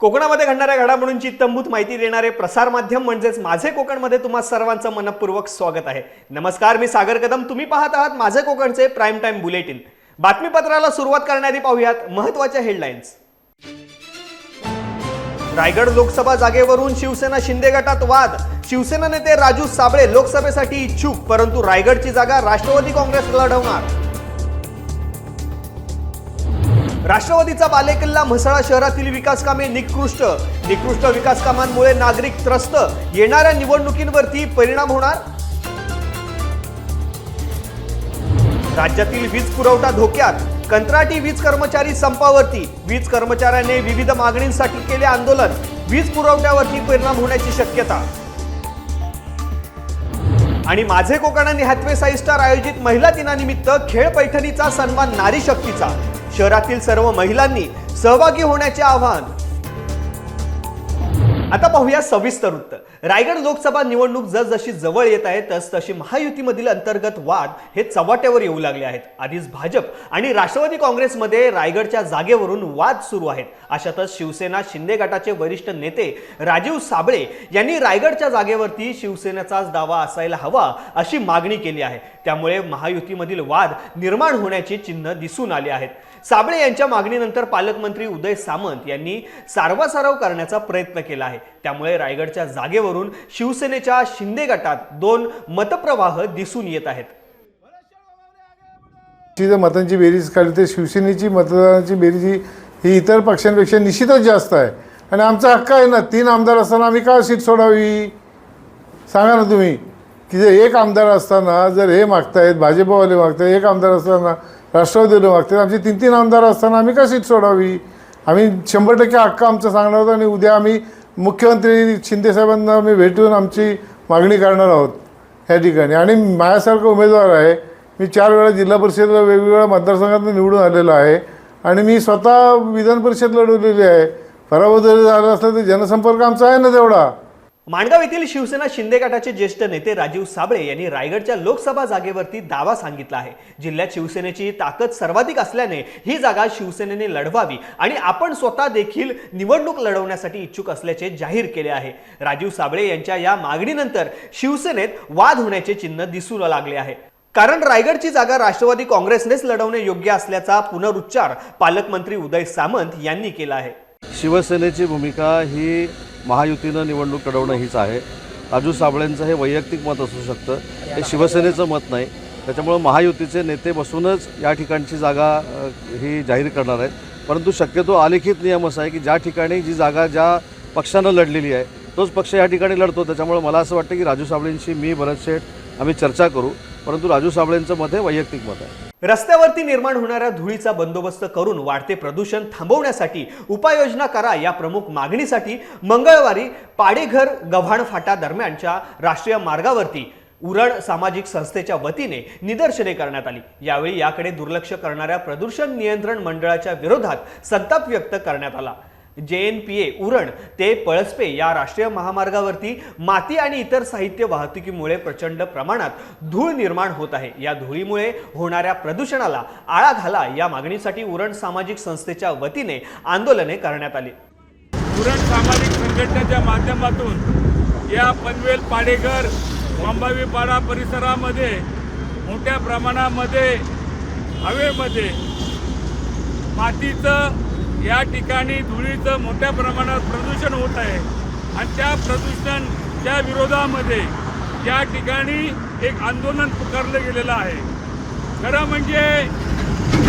कोकणामध्ये घडणाऱ्या घडामोडींची तंबूत माहिती देणारे प्रसारमाध्यम म्हणजेच माझे कोकणमध्ये तुम्हा सर्वांचं मनपूर्वक स्वागत आहे. नमस्कार मी सागर कदम. तुम्ही पाहत आहात माझे कोकणचे प्राईम टाईम बुलेटिन बातमीपत्राला सुरुवात करण्याआधी पाहूयात महत्त्वाच्या हेडलाईन्स रायगड लोकसभा जागेवरून शिवसेना शिंदे गटात वाद. शिवसेना नेते राजू साबळे लोकसभेसाठी इच्छुक परंतु रायगडची जागा राष्ट्रवादी काँग्रेस लढवणार. राष्ट्रवादीचा बालेकिल्ला म्हसळा शहरातील विकास कामे निकृष्ट. निकृष्ट विकास कामांमुळे नागरिक त्रस्त. येणाऱ्या निवडणुकींवरती परिणाम होणार? राज्यातील वीज पुरवठा धोक्यात. कंत्राटी वीज कर्मचारी संपावरती. वीज कर्मचाऱ्याने विविध मागणींसाठी केले आंदोलन. वीज पुरवठ्यावरती परिणाम होण्याची शक्यता. आणि माझे कोकणाने हॅथवे साई स्टार आयोजित महिला दिनानिमित्त खेळ पैठणीचा सन्मान नारी शक्तीचा. शहरातील सर्व महिलांनी सहभागी होण्याचे आवाहन. आता पाहूया सविस्तर वृत्त रायगड लोकसभा निवडणूक जसजशी जवळ येत आहे तस तशी महायुतीमधील अंतर्गत वाद हे चव्हाट्यावर येऊ लागले आहेत. आधीच भाजप आणि राष्ट्रवादी काँग्रेसमध्ये रायगडच्या जागेवरून वाद सुरू आहेत. अशातच शिवसेना शिंदे गटाचे वरिष्ठ नेते राजीव साबळे यांनी रायगडच्या जागेवरती शिवसेनेचाच दावा असायला हवा अशी मागणी केली आहे. त्यामुळे महायुतीमधील वाद निर्माण होण्याची चिन्ह दिसून आली आहेत. साबळे यांच्या मागणीनंतर पालकमंत्री उदय सामंत यांनी सारवासारव करण्याचा प्रयत्न केला आहे. त्यामुळे रायगडच्या जागेवर जागेवरून शिवसेनेच्या शिंदे गटात दोन मतप्रवाह दिसून येत आहेत. ची मतांची बेरीज काढली तर शिवसेनेची मतदानाची बेरीज ही इतर पक्षांपेक्षा निश्चितच जास्त आहे. आणि आमचा हक्क आहे ना तीन आमदार असताना आम्ही का सीट सोडावी? सांगा ना तुम्ही की जर एक आमदार असताना जर हे मागतायत भाजपवाले मागतायत एक आमदार असताना राष्ट्रवादीवाले मागतायत आमचे तीन तीन आमदार असताना आम्ही का सीट सोडावी? आम्ही शंभर टक्के हक्क आमचा सांगणार आहोत आणि उद्या आम्ही मुख्यमंत्री शिंदेसाहेबांना आम्ही भेटून आमची मागणी करणार आहोत ह्या ठिकाणी. आणि माझ्यासारखा उमेदवार आहे. मी चार वेळा जिल्हा परिषदला वेगवेगळ्या मतदारसंघातून निवडून आलेलो आहे. आणि मी स्वतः विधान परिषद लढवलेली आहे. पराभव जरी झाला असला तरी जनसंपर्क आमचा आहे ना तेवढा. माणगाव येथील शिवसेना शिंदे गटाचे ज्येष्ठ नेते राजीव साबळे यांनी रायगडच्या लोकसभा जागेवरती दावा सांगितला आहे. जिल्ह्यात शिवसेनेची ताकद सर्वाधिक असल्याने ही जागा शिवसेनेने लढवावी आणि आपण स्वतः देखील निवडणूक लढवण्यासाठी इच्छुक असल्याचे जाहीर केले आहे. राजीव साबळे यांच्या या मागणीनंतर शिवसेनेत वाद होण्याचे चिन्ह दिसू लागले आहे. कारण रायगडची जागा राष्ट्रवादी काँग्रेसनेच लढवणे योग्य असल्याचा पुनरुच्चार पालकमंत्री उदय सामंत यांनी केला आहे. शिवसेनेची भूमिका ही महायुतीनं निवडणूक लढवणं हीच आहे. राजू साबळेंचं हे वैयक्तिक मत असू शकतं. हे शिवसेनेचं मत नाही. त्याच्यामुळं महायुतीचे नेते बसूनच या ठिकाणची जागा ही जाहीर करणार आहेत. परंतु शक्यतो आलेखित नियम असा आहे की ज्या ठिकाणी जी जागा ज्या पक्षानं लढलेली आहे तोच पक्ष या ठिकाणी लढतो. त्याच्यामुळे मला असं वाटतं की राजू साबळेंशी मी भरत शेठ आम्ही चर्चा करू. परंतु राजू साबळेंचं मत हे वैयक्तिक मत आहे. रस्त्यावरती निर्माण होणाऱ्या धुळीचा बंदोबस्त करून वाढते प्रदूषण थांबवण्यासाठी उपाययोजना करा या प्रमुख मागणीसाठी मंगळवारी पाडेघर गव्हाण फाटा दरम्यानच्या राष्ट्रीय मार्गावरती उरण सामाजिक संस्थेच्या वतीने निदर्शने करण्यात आली. यावेळी याकडे दुर्लक्ष करणाऱ्या प्रदूषण नियंत्रण मंडळाच्या विरोधात संताप व्यक्त करण्यात आला. जे एन पी ए उरण ते पळसपे या राष्ट्रीय महामार्गावरती माती आणि इतर साहित्य वाहतुकीमुळे प्रचंड प्रमाणात धूळ निर्माण होत आहे. या धुळीमुळे होणाऱ्या प्रदूषणाला आळा घाला या मागणीसाठी उरण सामाजिक संस्थेच्या वतीने आंदोलने करण्यात आली. उरण सामाजिक संघटनेच्या माध्यमातून या पनवेल पाडेघर अंबावी पाडा परिसरामध्ये मोठ्या प्रमाणामध्ये हवेमध्ये मातीचं या ठिकाणी धुळीचं मोठ्या प्रमाणात प्रदूषण होत आहे. आणि त्या प्रदूषणच्या विरोधामध्ये या ठिकाणी एक आंदोलन पुकारलं गेलेलं आहे. खरं म्हणजे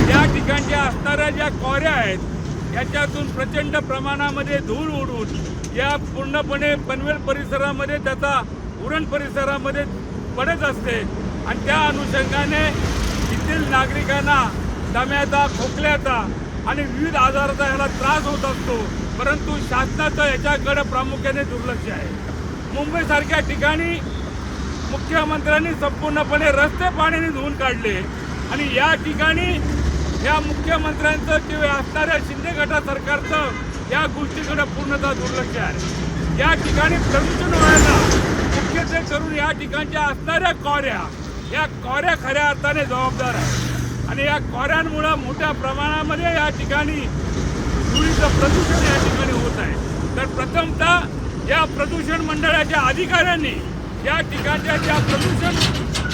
या ठिकाणच्या असणाऱ्या ज्या कॉऱ्या आहेत याच्यातून प्रचंड प्रमाणामध्ये धूळ उडून या पूर्णपणे पनवेल परिसरामध्ये त्याचा उरण परिसरामध्ये पडत असते. आणि त्या अनुषंगाने येथील नागरिकांना दम्याचा खोकल्याचा आणि विविध आजाराचा ह्याला त्रास होत असतो. परंतु शासनाचं याच्याकडे प्रामुख्याने दुर्लक्ष आहे. मुंबईसारख्या ठिकाणी मुख्यमंत्र्यांनी संपूर्णपणे रस्ते पाण्याने धुवून काढले. आणि या ठिकाणी या मुख्यमंत्र्यांचं किंवा असणाऱ्या शिंदे गटा सरकारचं या गोष्टीकडे पूर्णतः दुर्लक्ष आहे. या ठिकाणी प्रदूषण व्हायला मुख्यत्वे करून या ठिकाणच्या असणाऱ्या कॉऱ्या या कॉऱ्या खऱ्या अर्थाने जबाबदार आहे आणि या कॉऱ्यांमुळं मोठ्या प्रमाणामध्ये या ठिकाणी धुळीचं प्रदूषण या ठिकाणी होत आहे. तर प्रथमतः या प्रदूषण मंडळाच्या अधिकाऱ्यांनी या ठिकाणच्या ज्या प्रदूषण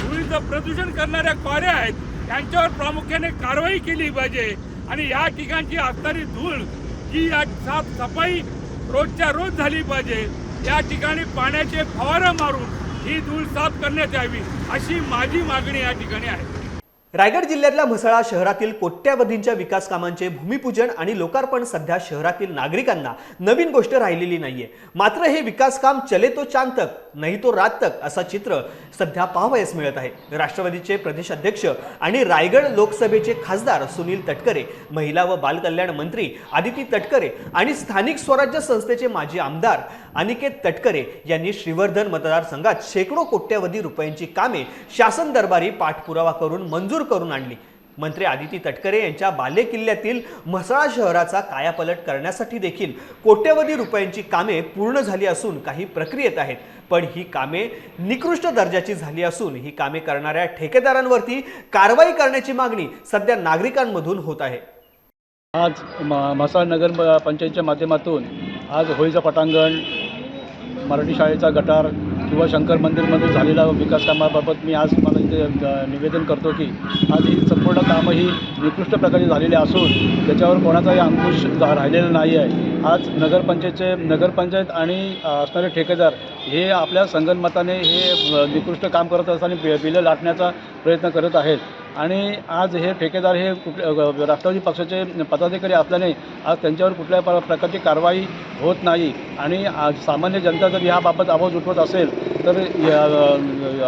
धुळीचं प्रदूषण करणाऱ्या क्वाऱ्या आहेत त्यांच्यावर प्रामुख्याने कारवाई केली पाहिजे. आणि या ठिकाणची असणारी धूळ ही या साफसफाई रोजच्या रोज झाली पाहिजे. या ठिकाणी पाण्याचे फवारा मारून ही धूळ साफ करण्यात यावी अशी माझी मागणी या ठिकाणी आहे. रायगड जिल्ह्यातल्या म्हसळा शहरातील कोट्यावधींच्या विकास कामांचे भूमिपूजन आणि लोकार्पण सध्या शहरातील नागरिकांना नवीन गोष्ट राहिलेली नाहीये. मात्र हे विकास काम चले तो चांद तक नाही तो रात तक असा चित्र सध्या पाहावयास मिळत आहे. राष्ट्रवादीचे प्रदेश अध्यक्ष आणि रायगड लोकसभेचे खासदार सुनील तटकरे महिला व बालकल्याण मंत्री आदिती तटकरे आणि स्थानिक स्वराज्य संस्थेचे माजी आमदार अनिकेत तटकरे यांनी श्रीवर्धन मतदारसंघात शेकडो कोट्यवधी रुपयांची कामे शासन दरबारी पाठपुरावा करून मंजूर करून आणली. मंत्री आदिती तटकरे यांच्या बालेकिल्ल्यातील म्हसळा शहराचा कायापलट करण्यासाठी देखील कोट्यवधी रुपयांची कामे पूर्ण झाली असून काही प्रक्रियेत आहेत. पण ही कामे निकृष्ट दर्जाची झाली असून ही कामे करणाऱ्या ठेकेदारांवरती कारवाई करण्याची मागणी सध्या नागरिकांमधून होत आहे. आज म्हसाळ नगर पंचायतच्या माध्यमातून आज होळीचं पटांगण मराठी शाळेचा गटार किंवा शंकर मंदिरमध्ये झालेल्या विकास कामाबाबत मी आज तुम्हाला निवेदन करतो की आज ही संपूर्ण कामं ही निकृष्ट प्रकारे झालेली असून त्याच्यावर कोणाचाही अंकुश राहिलेला नाही आहे. आज नगरपंचायतचे नगरपंचायत आणि असणारे ठेकेदार हे आपल्या संगनमताने हे निकृष्ट काम करत असताना बि बिलं लाटण्याचा प्रयत्न करत आहेत. आणि आज हे ठेकेदार हे कुठल्या राष्ट्रवादी पक्षाचे पदाधिकारी असल्याने आज त्यांच्यावर कुठल्याही प्र- प्रकारची कारवाई होत नाही. आणि आज सामान्य जनता जर याबाबत आवाज उठवत असेल तर या,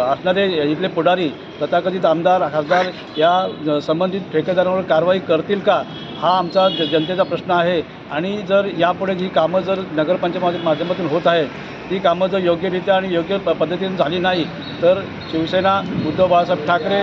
असणारे इथले पुढारी तथाकथित आमदार खासदार या संबंधित ठेकेदारांवर कारवाई करतील का? हा आमचा ज- जनतेचा प्रश्न आहे. आणि जर यापुढे ही कामं जर नगरपंचायत माध्यमातून होत आहेत ती कामं जर योग्यरित्या आणि योग्य प पद्धतीने झाली नाही तर शिवसेना उद्धव बाळासाहेब ठाकरे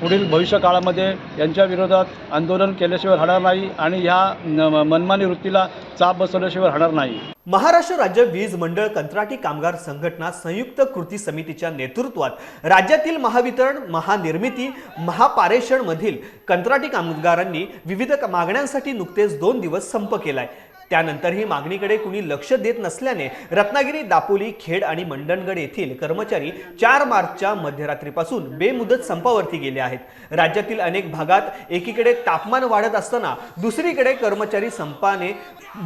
पुढील भविष्य काळामध्ये यांच्या विरोधात आंदोलन केल्याशिवाय राहणार नाही आणि ह्या मनमानी वृत्तीला चाप बसवल्याशिवाय राहणार नाही. महाराष्ट्र राज्य वीज मंडळ कंत्राटी कामगार संघटना संयुक्त कृती समितीच्या नेतृत्वात राज्यातील महावितरण महानिर्मिती महापारेषण मधील कंत्राटी कामगारांनी विविध मागण्यांसाठी नुकतेच दोन दिवस संप केलाय. त्यानंतरही मागणीकडे कुणी लक्ष देत नसल्याने रत्नागिरी दापोली खेड आणि मंडणगड येथील कर्मचारी चार मार्चच्या मध्यरात्रीपासून बेमुदत संपावरती गेले आहेत. राज्यातील अनेक भागात एकीकडे तापमान वाढत असताना दुसरीकडे कर्मचारी संपाने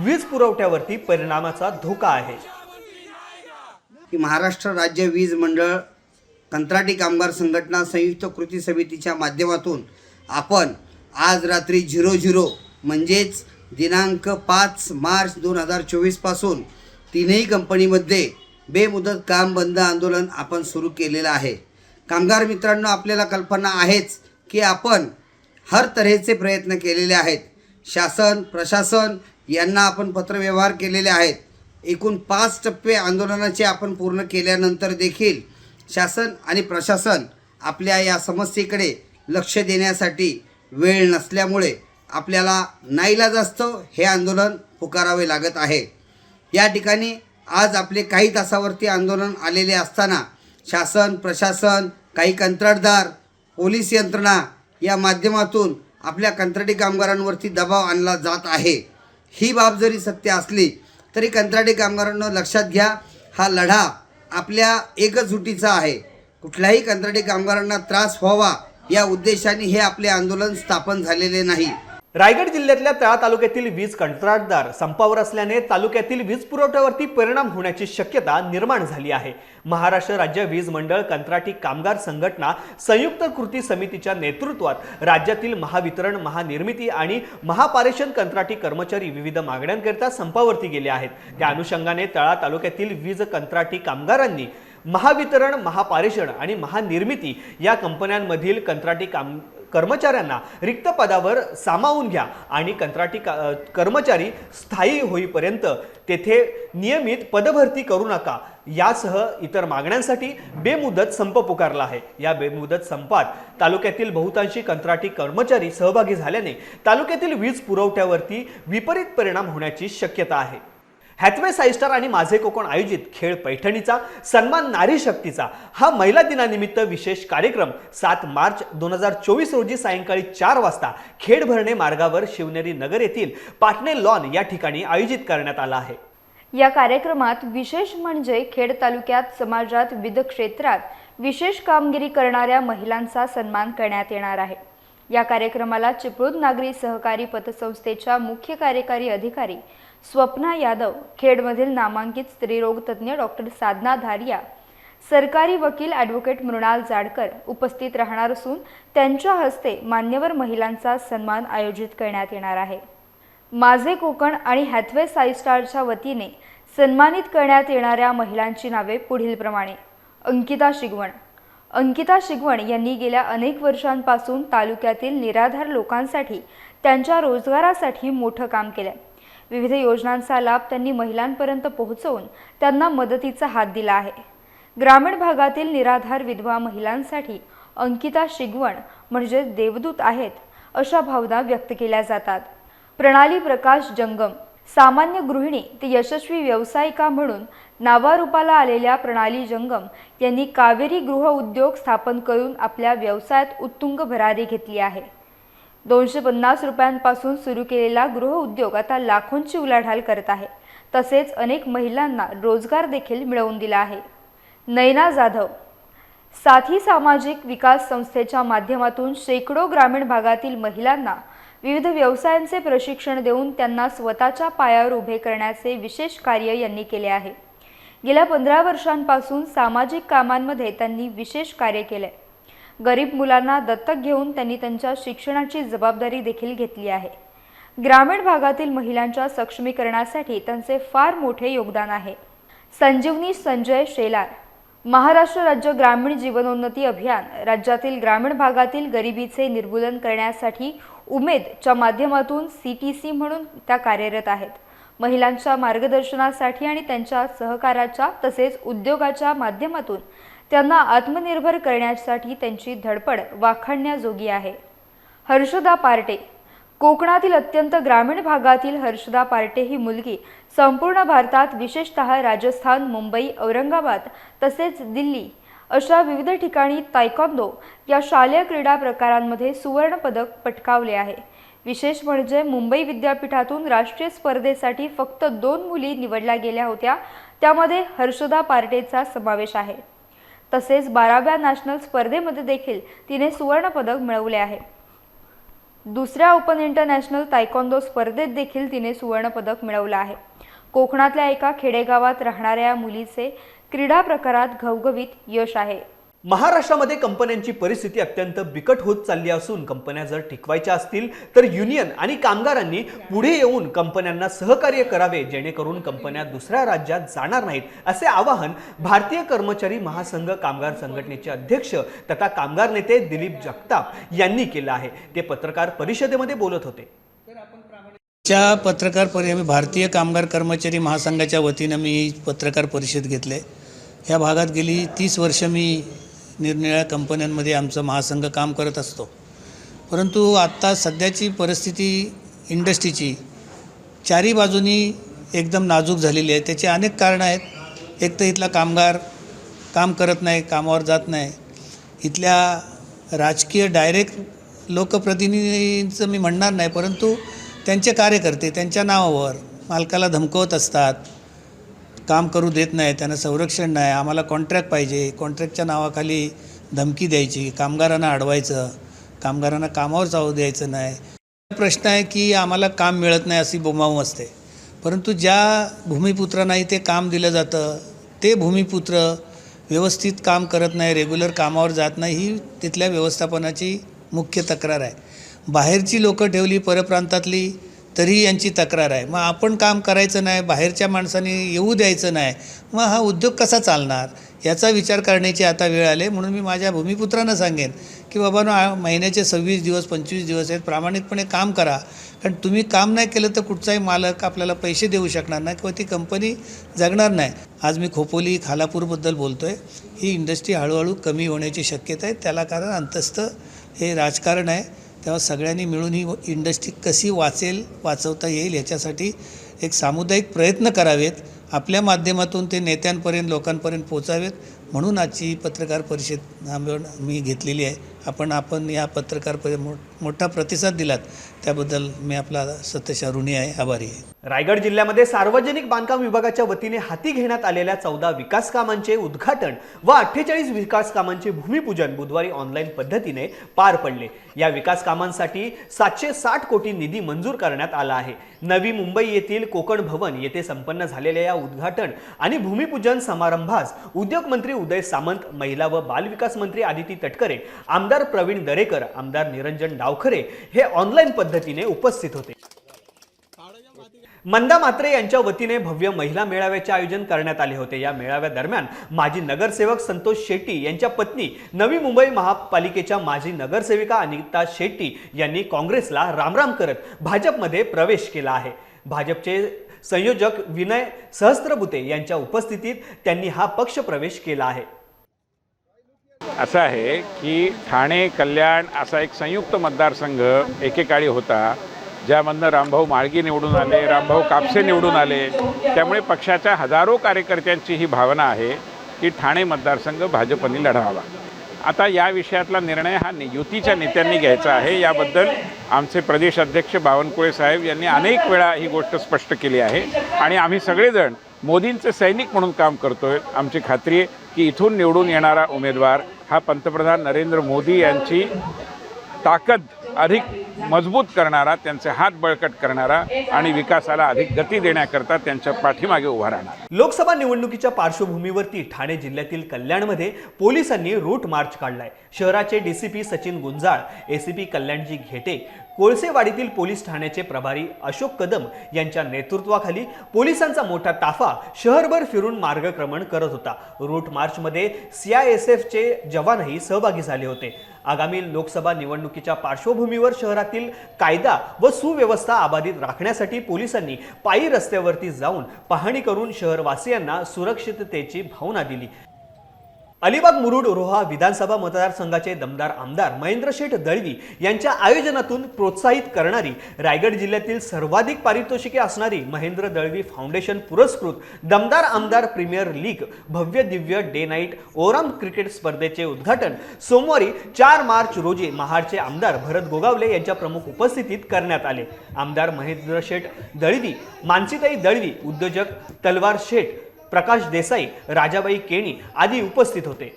वीज पुरवठ्यावरती परिणामाचा धोका आहे. महाराष्ट्र राज्य वीज मंडळ कंत्राटी कामगार संघटना संयुक्त कृती समितीच्या माध्यमातून आपण आज रात्री झिरो झिरो म्हणजेच दिनांक पाच मार्च दोन हजार चोवीसपासून तीनही कंपनीमध्ये बेमुदत काम बंद आंदोलन आपण सुरू केलेलं आहे. कामगार मित्रांनो आपल्याला कल्पना आहेच की आपण हर तऱ्हेचे प्रयत्न केलेले आहेत. शासन प्रशासन यांना आपण पत्रव्यवहार केलेले आहेत. एकूण पाच टप्पे आंदोलनाचे आपण पूर्ण केल्यानंतर देखील शासन आणि प्रशासन आपल्या या समस्येकडे लक्ष देण्यासाठी वेळ नसल्यामुळे आपल्याला नाईलाज असतो हे आंदोलन पुकारावे लागत आहे. या ठिकाणी आज आपले काही तासावरती आंदोलन आलेले असताना शासन प्रशासन काही कंत्राटदार पोलीस यंत्रणा या माध्यमातून आपल्या कंत्राटी कामगारांवरती दबाव आणला जात आहे. ही बाब जरी सत्य असली तरी कंत्राटी कामगारांना लक्षात घ्या हा लढा आपल्या एकजुटीचा आहे. कुठल्याही कंत्राटी कामगारांना त्रास व्हावा या उद्देशाने हे आपले आंदोलन स्थापन झालेले नाही. रायगड जिल्ह्यातल्या तळा तालुक्यातील वीज कंत्राटदार संपावर असल्याने तालुक्यातील वीज पुरवठ्यावरती परिणाम होण्याची शक्यता निर्माण झाली आहे. महाराष्ट्र राज्य वीज मंडळ कंत्राटी कामगार संघटना संयुक्त कृती समितीच्या नेतृत्वात राज्यातील महावितरण महानिर्मिती आणि महापारेषण कंत्राटी कर्मचारी विविध मागण्यांकरिता संपावरती गेले आहेत. त्या अनुषंगाने तळा तालुक्यातील वीज कंत्राटी कामगारांनी महावितरण महापारेषण आणि महानिर्मिती या कंपन्यांमधील कंत्राटी काम कर्मचाऱ्यांना रिक्त पदावर सामावून घ्या आणि कंत्राटी का कर्मचारी स्थायी होईपर्यंत तेथे नियमित पदभरती करू नका. यासह इतर मागण्यांसाठी बेमुदत संप पुकारला आहे. या बेमुदत संपात तालुक्यातील बहुतांशी कंत्राटी कर्मचारी सहभागी झाल्याने तालुक्यातील वीज पुरवठ्यावरती विपरीत परिणाम होण्याची शक्यता आहे. हॅथवे साईस्टार आणि माझे कोकण आयोजित खेळ पैठणीचा सन्मान नारी शक्तीचा. हा महिला दिनानिमित्त विशेष कार्यक्रम सात मार्च दोन हजार चोवीस रोजी सायंकाळी चार वाजता खेड भरणे मार्गावर शिवनेरी नगर येथील पाटणे लॉन या ठिकाणी आयोजित करण्यात आला आहे. या कार्यक्रमात विशेष म्हणजे खेड तालुक्यात समाजात विविध क्षेत्रात विशेष कामगिरी करणाऱ्या महिलांचा सन्मान करण्यात येणार आहे. या कार्यक्रमाला चिपळूण नागरी सहकारी पतसंस्थेच्या मुख्य कार्यकारी अधिकारी स्वप्ना यादव खेडमधील नामांकित स्त्रीरोग तज्ज्ञ डॉक्टर साधना धारिया सरकारी वकील ॲडव्होकेट मृणाल जाडकर उपस्थित राहणार असून त्यांच्या हस्ते मान्यवर महिलांचा सन्मान आयोजित करण्यात येणार आहे. माझे कोकण आणि हॅथवे साईस्टारच्या वतीने सन्मानित करण्यात येणाऱ्या महिलांची नावे पुढीलप्रमाणे अंकिता शिगवण. अंकिता शिगवण यांनी गेल्या अनेक वर्षांपासून तालुक्यातील निराधार लोकांसाठी त्यांच्या रोजगारासाठी मोठं काम केलं विविध योजनांचा लाभ त्यांनी महिलांपर्यंत पोहोचवून त्यांना मदतीचा हात दिला आहे. ग्रामीण भागातील निराधार विधवा महिलांसाठी अंकिता शिगवण म्हणजे देवदूत आहेत अशा भावना व्यक्त केल्या जातात. प्रणाली प्रकाश जंगम सामान्य गृहिणी ते यशस्वी व्यावसायिका म्हणून नावारूपाला आलेल्या प्रणाली जंगम यांनी कावेरी गृह उद्योग स्थापन करून आपल्या व्यवसायात उत्तुंग भरारी घेतली आहे. दोनशे पन्नास रुपयांपासून सुरू केलेला गृहउद्योग आता लाखोंची उलाढाल करत आहे. तसेच अनेक महिलांना रोजगार देखील मिळवून दिला आहे. नैना जाधव साथी सामाजिक विकास संस्थेच्या माध्यमातून शेकडो ग्रामीण भागातील महिलांना विविध व्यवसायांचे प्रशिक्षण देऊन त्यांना स्वतःच्या पायावर उभे करण्याचे विशेष कार्य यांनी केले आहे. गेल्या पंधरा वर्षांपासून सामाजिक कामांमध्ये त्यांनी विशेष कार्य केले गरीब मुलांना दत्तक घेऊन त्यांनी त्यांच्या शिक्षणाची जबाबदारी देखील घेतली आहे. ग्रामीण भागातील महिलांच्या सक्षमीकरणासाठी त्यांचे फार मोठे योगदान आहे. संजीवनी संजय शेलार महाराष्ट्र राज्य ग्रामीण जीवनोन्नती अभियान राज्यातील ग्रामीण भागातील गरिबीचे निर्मूलन करण्यासाठी उमेदच्या माध्यमातून सी टी सी म्हणून त्या कार्यरत आहेत. महिलांच्या मार्गदर्शनासाठी आणि त्यांच्या सहकाराच्या तसेच उद्योगाच्या माध्यमातून त्यांना आत्मनिर्भर करण्यासाठी त्यांची धडपड वाखाणण्याजोगी आहे. हर्षदा पार्टे कोकणातील अत्यंत ग्रामीण भागातील हर्षदा पार्टे ही मुलगी संपूर्ण भारतात विशेषतः राजस्थान मुंबई औरंगाबाद तसेच दिल्ली अशा विविध ठिकाणी तायकॉन्दो या शालेय क्रीडा प्रकारांमध्ये सुवर्णपदक पटकावले आहे. विशेष म्हणजे मुंबई विद्यापीठातून राष्ट्रीय स्पर्धेसाठी फक्त दोन मुली निवडल्या गेल्या होत्या त्यामध्ये हर्षदा पार्टेचा समावेश आहे. तसेच बाराव्या नॅशनल स्पर्धेमध्ये देखील तिने सुवर्णपदक मिळवले आहे. दुसऱ्या ओपन इंटरनॅशनल तायकॉन्दो स्पर्धेत देखील तिने सुवर्णपदक मिळवलं आहे. कोकणातल्या एका खेडेगावात राहणाऱ्या मुलीचे क्रीडा प्रकारात घवघवीत यश आहे. महाराष्ट्रामध्ये कंपन्यांची परिस्थिती अत्यंत बिकट होत चालली असून कंपन्या जर टिकवायच्या असतील तर युनियन आणि कामगारांनी पुढे येऊन कंपन्यांना सहकार्य करावे जेणेकरून कंपन्या दुसऱ्या राज्यात जाणार नाहीत असे आवाहन भारतीय कर्मचारी महासंघ कामगार संघटनेचे अध्यक्ष तथा कामगार नेते दिलीप जगताप यांनी केलं आहे. ते पत्रकार परिषदेमध्ये बोलत होते. च्या पत्रकार परि भारतीय कामगार कर्मचारी महासंघाच्या वतीनं मी पत्रकार परिषद घेतले. ह्या भागात गेली तीस वर्ष मी निरनिराळ्या कंपन्यांमध्ये आमचं महासंघ काम करत असतो. परंतु आत्ता सध्याची परिस्थिती इंडस्ट्रीची चारी बाजूनी एकदम नाजूक झालेली आहे. त्याची अनेक कारणं आहेत. एक तर इथला कामगार काम करत नाही कामावर जात नाही. इथल्या राजकीय डायरेक्ट लोकप्रतिनिधींचं मी म्हणणार नाही परंतु त्यांचे कार्यकर्ते त्यांच्या नावावर मालकाला धमकवत असतात. काम करू देत नाही त्यांना संरक्षण नाही आम्हाला कॉन्ट्रॅक्ट पाहिजे. कॉन्ट्रॅक्टच्या नावाखाली धमकी द्यायची कामगारांना अडवायचं कामगारांना कामावर जाऊ द्यायचं नाही. प्रश्न आहे की आम्हाला काम मिळत नाही अशी बोमाऊ असते. परंतु ज्या भूमिपुत्रांनाही ते काम दिलं जातं ते भूमिपुत्र व्यवस्थित काम करत नाही रेग्युलर कामावर जात नाही ही तिथल्या व्यवस्थापनाची मुख्य तक्रार आहे. बाहेरची लोकं ठेवली परप्रांतातली तरीही यांची तक्रार आहे. मग आपण काम करायचं नाही बाहेरच्या माणसांनी येऊ द्यायचं नाही मग हा उद्योग कसा चालणार? याचा विचार करण्याची आता वेळ आले म्हणून मी माझ्या भूमिपुत्रांना सांगेन की बाबा ना महिन्याचे सव्वीस दिवस पंचवीस दिवस आहेत. प्रामाणिकपणे काम करा. कारण तुम्ही काम नाही केलं तर कुठचाही मालक आपल्याला पैसे देऊ शकणार नाही किंवा ती कंपनी जगणार नाही. आज मी खोपोली खालापूरबद्दल बोलतो आहे ही इंडस्ट्री हळूहळू कमी होण्याची शक्यता आहे. त्याला कारण अंतस्थ हे राजकारण आहे. तेव्हा सगळ्यांनी मिळून ही इंडस्ट्री कशी वाचेल वाचवता येईल याच्यासाठी एक सामुदायिक प्रयत्न करावेत. आपल्या माध्यमातून ते नेत्यांपर्यंत लोकांपर्यंत पोचावेत. म्हणून आजची पत्रकार परिषद आम्ही मी घेतलेली आहे. आपण आपण या पत्रकार मो मोठा प्रतिसाद दिलात त्याबद्दल मी आपला सत्यशा ऋणी आहे आभारी आहे. रायगड जिल्ह्यामध्ये सार्वजनिक बांधकाम विभागाच्या वतीने हाती घेण्यात आलेल्या चौदा विकास कामांचे उद्घाटन व अठ्ठेचाळीस विकास कामांचे भूमिपूजन बुधवारी ऑनलाईन पद्धतीने पार पडले. या विकास कामांसाठी सातशे साठ कोटी निधी मंजूर करण्यात आला आहे. नवी मुंबई येथील कोकण भवन येथे संपन्न झालेल्या या उद्घाटन आणि भूमिपूजन समारंभास उद्योग मंत्री उदय सामंत महिला व बालविकास मंत्री आदिती तटकरे आमदार प्रवीण दरेकर आमदार निरंजन डावखरे हे ऑनलाईन पद्धतीने उपस्थित होते. मंदा मात्रे यांच्या वतीने भव्य महिला मेळाव्याचे आयोजन करण्यात आले होते. या मेळाव्यादरम्यान माजी नगरसेवक संतोष शेट्टी यांच्या पत्नी नवी मुंबई महापालिकेच्या माजी नगरसेविका अनिता शेट्टी यांनी काँग्रेसला रामराम करत भाजपमध्ये प्रवेश केला आहे. भाजपचे संयोजक विनय सहस्त्रबुते यांच्या उपस्थितीत त्यांनी हा पक्ष प्रवेश केला आहे. असं आहे की ठाणे कल्याण असा एक संयुक्त मतदारसंघ एकेकाळी होता ज्यामधनं रामभाऊ माळगी निवडून आले रामभाऊ कापसे निवडून आले. त्यामुळे पक्षाच्या हजारो कार्यकर्त्यांची ही भावना आहे की ठाणे मतदारसंघ भाजपने लढवावा आता या विषयातला निर्णय हा युतीच्या नेत्यांनी घ्यायचा आहे. याबद्दल आमचे प्रदेश अध्यक्ष बावनकुळे साहेब यांनी अनेक वेळा ही गोष्ट स्पष्ट केली आहे. आणि आम्ही सगळेजण मोदींचे सैनिक म्हणून काम करतोय. आमची खात्री आहे की इथून निवडून येणारा उमेदवार हा पंतप्रधान नरेंद्र मोदी यांची ताकद अधिक मजबूत करणारा त्यांचे हात बळकट करणारा आणि विकासाला अधिक गती देण्याकरता त्यांच्या पाठीमागे उभा राहणार. लोकसभा निवडणुकीच्या पार्श्वभूमीवरती ठाणे जिल्ह्यातील कल्याणमध्ये पोलिसांनी रूट मार्च काढलाय. शहराचे डीसीपी सचिन गुंजाळ एसीपी कल्याणजी घेटे कोळसेवाडीतील पोलीस ठाण्याचे प्रभारी अशोक कदम यांच्या नेतृत्वाखाली पोलिसांचा मोठा ताफा शहरभर फिरून मार्गक्रमण करत होता. रूट मार्चमध्ये सीआयएसएफचे जवानही सहभागी झाले होते. आगामी लोकसभा निवडणुकीच्या पार्श्वभूमीवर शहरातील कायदा व सुव्यवस्था अबाधित राखण्यासाठी पोलिसांनी पायी रस्त्यावरती जाऊन पाहणी करून शहरवासियांना सुरक्षिततेची भावना दिली. अलिबाग मुरुड रोहा विधानसभा मतदारसंघाचे दमदार आमदार महेंद्र शेठ दळवी यांच्या आयोजनातून प्रोत्साहित करणारी रायगड जिल्ह्यातील सर्वाधिक पारितोषिके असणारी महेंद्र दळवी फाउंडेशन पुरस्कृत दमदार आमदार प्रीमियर लीग भव्य Divya day night Oram cricket स्पर्धेचे उद्घाटन सोमवारी चार मार्च रोजी महाडचे आमदार भरत गोगावले यांच्या प्रमुख उपस्थितीत करण्यात आले. आमदार महेंद्र शेठ दळवी मानसीताई दळवी उद्योजक तलवार शेठ प्रकाश देसाई राजाबाई केणी आदी उपस्थित होते.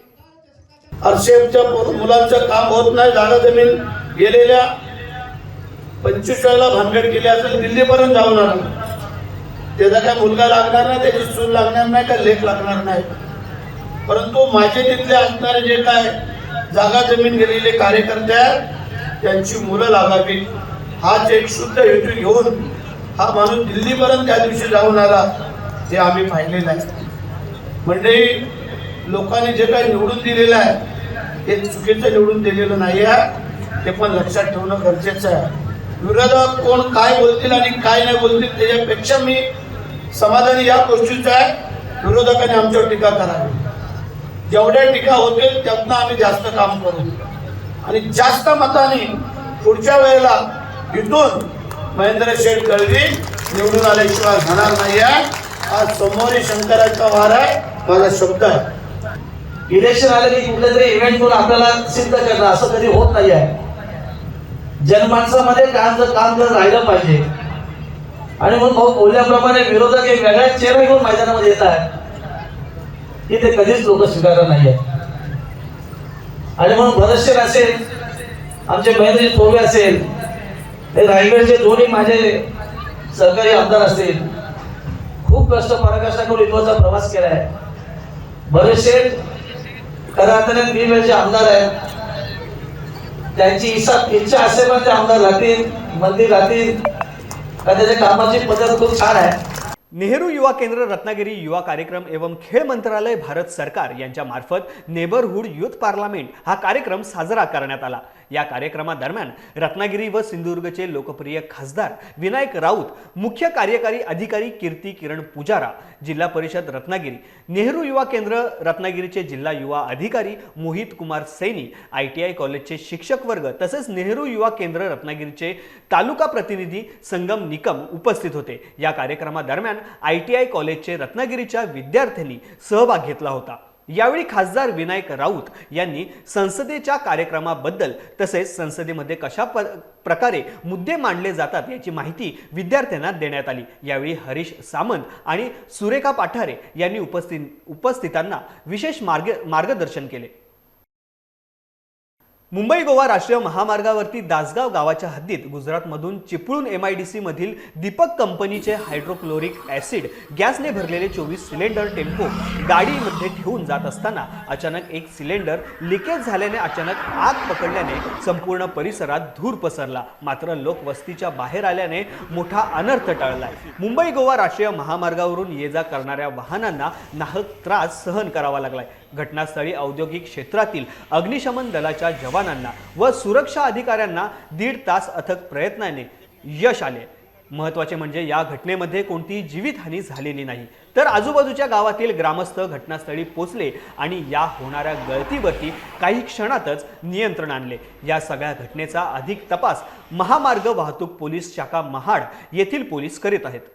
आरसीएमच्या मुलांचं काम होत नाही जागा जमीन गेलेल्या पंचवीस वेळेला भानगड केली असेल दिल्लीपर्यंत जाऊन आलं. त्याचा काय मुलगा लागणार नाही त्याची सून लागणार नाही का लेख लागणार नाही? परंतु माझे तिथले असणारे जे काय जागा जमीन गेलेले कार्यकर्ते आहेत त्यांची मुलं लागावी हाच एक शुद्ध हेतू घेऊन हा माणूस दिल्लीपर्यंत त्या दिवशी जाऊन आला. ते आम्ही पाहिलेलं आहे. मंडळी लोकांनी जे काही निवडून दिलेलं आहे ते चुकीचं निवडून दिलेलं नाही आहे. ते पण लक्षात ठेवणं गरजेचं आहे. विरोधक कोण काय बोलतील आणि काय नाही बोलतील त्याच्यापेक्षा मी समाधानी या गोष्टीचं आहे. विरोधकांनी आमच्यावर टीका करावी. जेवढ्या टीका होतील त्यातनं आम्ही जास्त काम करू. आणि जास्त मताने पुढच्या वेळेला इथून महेंद्र शेठ कळवी निवडून आल्याशिवाय होणार नाही आहे आज सोमवारी शंकराचा वार आहे. माझा शब्द आहे. इलेक्शन आलं की कुठल्या तरी इव्हेंट करून आपल्याला सिद्ध करणं असं कधी होत नाही आहे. जनमानसामध्ये काम जर काम जर राहिलं पाहिजे. आणि म्हणून भाऊ बोलल्याप्रमाणे विरोधक एक वेगळ्या चेहरा घेऊन मैदानामध्ये येत आहे. की ते कधीच लोक स्वीकारणार नाही आहे आणि म्हणून भरतशेर असेल आमचे महेंद्रजी थोरवे असेल हे रायगडचे दोन्ही माझे सरकारी आमदार असतील खूप कष्ट पराकाष्ठा करून इथवरचा प्रवास केला आहे बरेचसे खऱ्या तीन वेळचे आमदार आहेत. त्यांची इच्छा इच्छा असेल पण ते आमदार राहतील मंदिर राहतील. का त्याच्या कामाची पद्धत खूप छान आहे. नेहरू युवा केंद्र रत्नागिरी युवा कार्यक्रम एवं खेळ मंत्रालय भारत सरकार यांच्या मार्फत नेबरहूड युथ पार्लमेंट हा कार्यक्रम साजरा करण्यात आला. या कार्यक्रमादरम्यान रत्नागिरी व सिंधुदुर्गचे लोकप्रिय खासदार विनायक राऊत मुख्य कार्यकारी अधिकारी कीर्ती किरण पुजारा जिल्हा परिषद रत्नागिरी नेहरू युवा केंद्र रत्नागिरीचे जिल्हा युवा अधिकारी Mohit Kumar Saini I T I कॉलेजचे शिक्षक वर्ग तसेच नेहरू युवा केंद्र रत्नागिरीचे तालुका प्रतिनिधी संगम निकम उपस्थित होते. या कार्यक्रमादरम्यान आय टी आय कॉलेजचे रत्नागिरीच्या विद्यार्थ्यांनी सहभाग घेतला होता. यावेळी खासदार विनायक राऊत यांनी संसदेच्या कार्यक्रमाबद्दल तसेच संसदेमध्ये कशा प प्रकारे मुद्दे मांडले जातात याची माहिती विद्यार्थ्यांना देण्यात आली. यावेळी हरीश सामंत आणि सुरेखा पाठारे यांनी उपस्थित उपस्थितांना विशेष मार्ग मार्गदर्शन केले. मुंबई गोवा राष्ट्रीय महामार्गावरती दासगाव गावाच्या हद्दीत गुजरातमधून Chiplun M I D C मधील दीपक कंपनीचे हायड्रोक्लोरिक ॲसिड गॅसने भरलेले चोवीस सिलेंडर टेम्पो गाडीमध्ये ठेवून जात असताना अचानक एक सिलेंडर लिकेज झाल्याने अचानक आग पकडल्याने संपूर्ण परिसरात धूर पसरला. मात्र लोक वस्तीच्या बाहेर आल्याने मोठा अनर्थ टळलाय. मुंबई गोवा राष्ट्रीय महामार्गावरून ये जा करणाऱ्या वाहनांना नाहक त्रास सहन करावा लागलाय. घटनास्थळी औद्योगिक क्षेत्रातील अग्निशमन दलाच्या जवानांना व सुरक्षा अधिकाऱ्यांना दीड तास अथक प्रयत्नाने यश आले. महत्त्वाचे म्हणजे या घटनेमध्ये कोणतीही जीवितहानी झालेली नाही. तर आजूबाजूच्या गावातील ग्रामस्थ घटनास्थळी पोचले आणि या होणाऱ्या गळतीवरती काही क्षणातच नियंत्रण आणले. या सगळ्या घटनेचा अधिक तपास महामार्ग वाहतूक पोलीस शाखा महाड येथील पोलीस करीत आहेत.